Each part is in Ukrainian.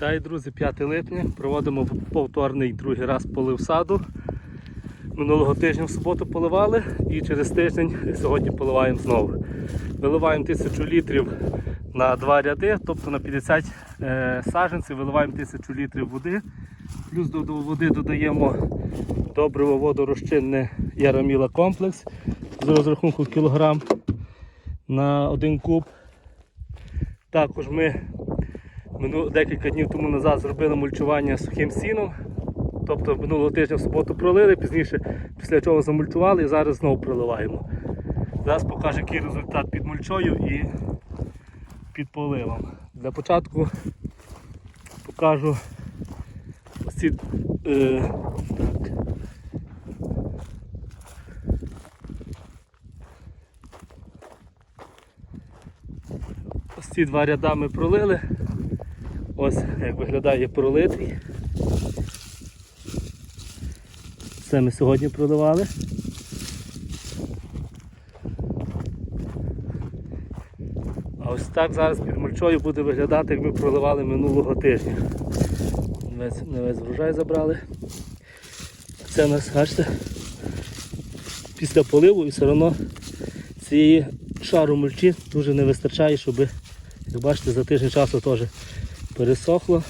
Вітаю, друзі, 5 липня. Проводимо повторний другий раз полив саду. Минулого тижня в суботу поливали і через тиждень сьогодні поливаємо знову. Виливаємо 1000 літрів на два ряди, тобто на 50 е, саджанців виливаємо 1000 літрів води. Плюс до, води додаємо добриво водорозчинне Яроміла комплекс з розрахунку кілограм на один куб. Також ми Мину, декілька днів тому назад зробили мульчування сухим сіном. Тобто минулого тижня в суботу пролили, пізніше після чого замульчували і зараз знову проливаємо. Зараз покажу, який результат під мульчою і під поливом. Для початку покажу ось ці. Е, так. Ось ці два ряда ми пролили. Ось як виглядає пролитий. Це ми сьогодні проливали. А ось так зараз під мульчою буде виглядати, як ми проливали минулого тижня. Весь, не весь врожай забрали. Це у нас, бачите, після поливу і все одно цієї шару мульчі дуже не вистачає, щоб, як бачите, за тиждень часу теж пересохло.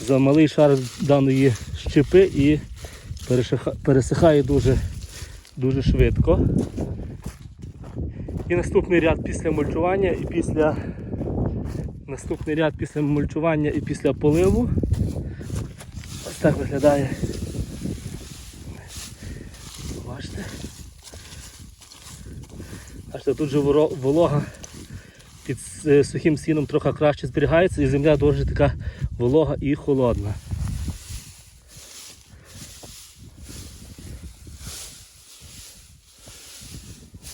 За малий шар даної щепи і пересихає дуже, дуже швидко. І наступний ряд після мульчування і після наступний ряд після мульчування і після поливу. Ось так виглядає. Бачите? Бачите, тут же волога під е, сухим сіном трохи краще зберігається і земля дуже така волога і холодна.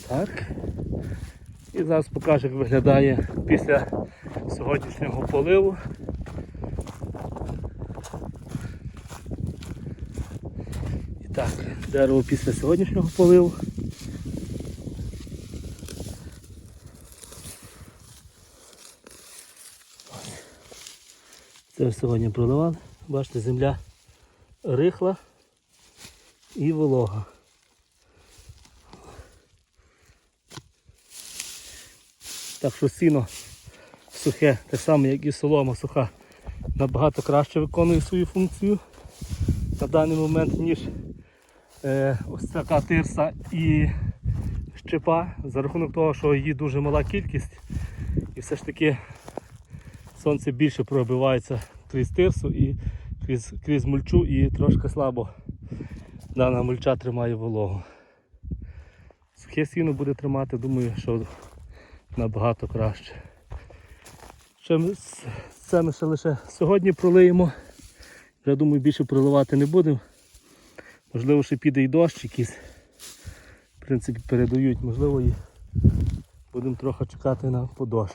Так. І зараз покажу, як виглядає після сьогоднішнього поливу. І так, дерево після сьогоднішнього поливу. Це сьогодні проливали. Бачите, земля рихла і волога. Так що сіно сухе, те саме, як і солома суха, набагато краще виконує свою функцію на даний момент, ніж е, ось така тирса і щепа, за рахунок того, що її дуже мала кількість і все ж таки сонце більше пробивається крізь тирсу і крізь, крізь мульчу і трошки слабо дана мульча тримає вологу. Сухе сіно буде тримати, думаю, що набагато краще. Ще ми, це ми ще лише сьогодні пролиємо. Вже думаю більше проливати не будемо. Можливо, ще піде і дощ якийсь. В принципі, передають, можливо, і будемо трохи чекати на подощ.